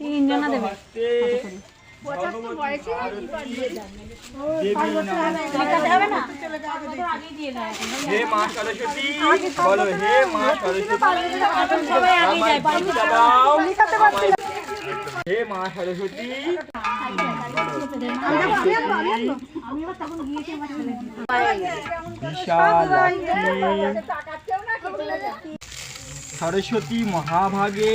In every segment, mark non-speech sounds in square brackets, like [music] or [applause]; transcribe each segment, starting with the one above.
তিনজনা দেবে। হে মা সরস্বতী বলো হে মা সরস্বতী। হে মা মহাভাগে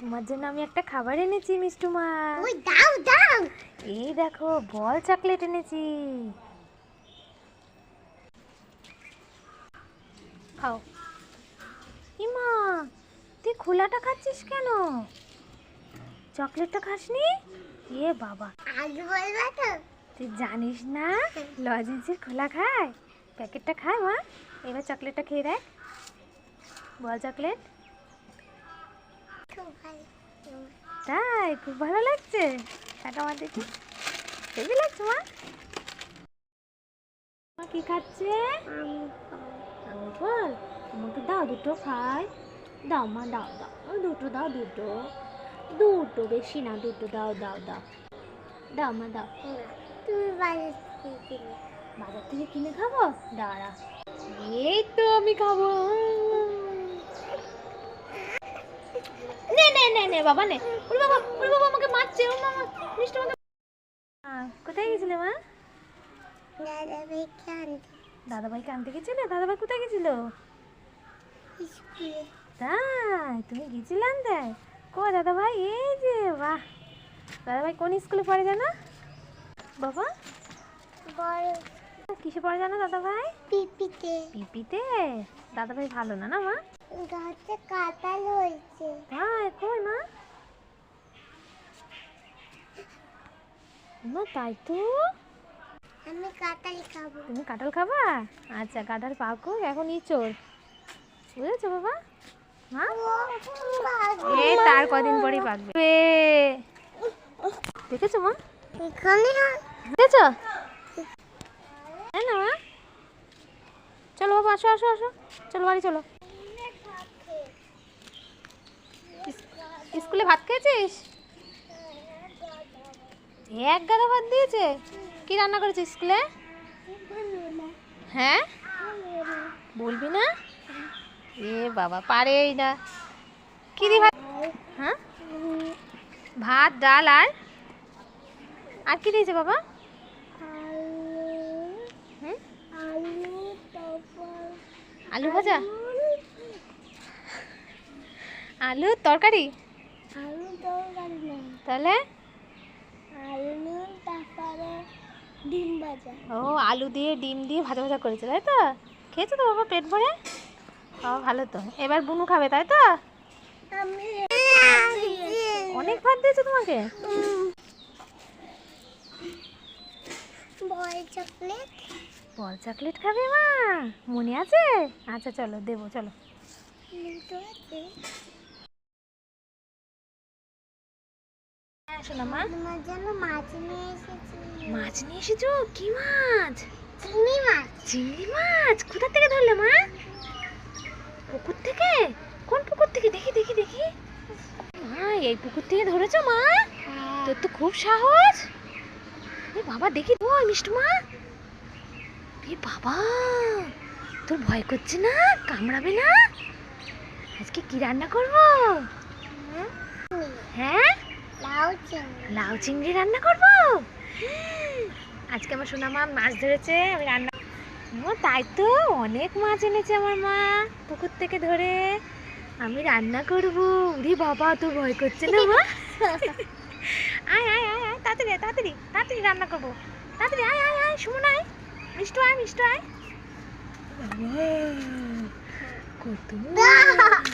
তোমার জন্য আমি একটা খাবার এনেছি মিষ্টুমা ওই দাও দাও। এই দেখো বল চকলেট এনেছি। খাও। ইমা তুই খোলাটা খাচ্ছিস কেন? চকলেটটা খাসনি? এ বাবা। আগে বলবা তো। তুই জানিস না লজেন্সের খোলা খায়? প্যাকেটটা খায় মা। এবার চকলেটটা খেয়ে দেখ। বল চকলেট তাই, খুব ভালো লাগছে। আমার দেখি। লাগছে মা মা কি খাচ্ছে? আমাকে দাও দুটো খাই। দাও মা, দাও দাও। দুটো দাও, দুটো। দুটো বেশি না, দুটো দাও দাও দাও। দাও মা, দাও। তুমি বাজার থেকে কিনে খাব? দাঁড়া। এই তো আমি খাব। নে নে বাবা নে। ওর বাবা ওর বাবা আমাকে মারছে ওর মামা মিষ্টি আমাকে কোথায় গেছিলে মা? দাদা ভাইকে আনতে। দাদাভাইকে আনতে গেছিলে? দাদাভাই কোথায় গেছিল? স্কুলে। তাই তুমি গেছিলে আনতে? কো দাদাভাই এই যে বাহ। দাদাভাই কোন স্কুলে পড়ে জানো? বাবা? বড় কিসে পড়ে জানো দাদাভাই? পিপিতে। পিপিতে? দাদাভাই ভালো না না মা? গাছে কাঁঠাল হয়েছে তাই কই মা? মা তাই তো। আমি কাঁঠাল খাব। তুমি কাঁঠাল খাবা? আচ্ছা কাঁঠাল পাকো এখন ইচোর বুঝেছ বাবা? হ্যাঁ এই তার কদিন পরেই পাকবে। দেখেছ মা? এখানে দেখেছ? হ্যাঁ না চলো বাবা, আসো আসো আসো। চলো বাড়ি, চলো। স্কুলে ভাত খেয়েছিস? এক গাদা ভাত দিয়েছে? কি রান্না করেছিস স্কুলে? হ্যাঁ? বলবি না? এ বাবা, পারেই না। কি দি ভাত? হ্যাঁ? ভাত, ডাল, আর? আর কি দিয়েছে বাবা হুম আলু তারপর আলু ভাজা? আলু তরকারি? আলু তরকারি না তাহলে? আলু তারপরে ডিম ভাজা। ও আলু দিয়ে ডিম দিয়ে ভাজা ভাজা করেছে তাই তো? খেয়েছো তো বাবা পেট ভরে? ও ভালো তো। এবার বুনু খাবে তাই তো? আমি অনেক ভাত দিয়েছে তোমাকে। বল চকলেট বল চকলেট খাবে মা? মনে আছে? আচ্ছা চলো দেবো চলো। হ্যাঁ মাছ নিয়ে এসেছি? কি মাছ? চিংড়ি মাছ। চিংড়ি মাছ? কোথা থেকে ধরলে মা? পুকুর থেকে? কোন পুকুর থেকে? দেখি দেখি দেখি। মা এই পুকুর থেকে ধরেছো মা? তোর তো খুব সাহস। বাবা দেখি মিষ্টু মা। এ বাবা তোর ভয় করছে না? কামড়াবে না? আজকে কি রান্না করব? হ্যাঁ? লাউ চিংড়ি। লাউ চিংড়ি রান্না করব? আজকে আমার সোনা মা মাছ ধরেছে আমি রান্না ও তাই তো অনেক মাছ এনেছে আমার মা পুকুর থেকে ধরে। আমি রান্না করব। উরি বাবা তোর ভয় করছে না মা? [laughs] আয় আয় আয় আয় তাড়াতাড়ি তাড়াতাড়ি তাড়াতাড়ি রান্না করব। তাড়াতাড়ি আয় আয় আয় সুমন আয়। মিষ্টু আয় মিষ্টু আয় বাবা, কত মাছ।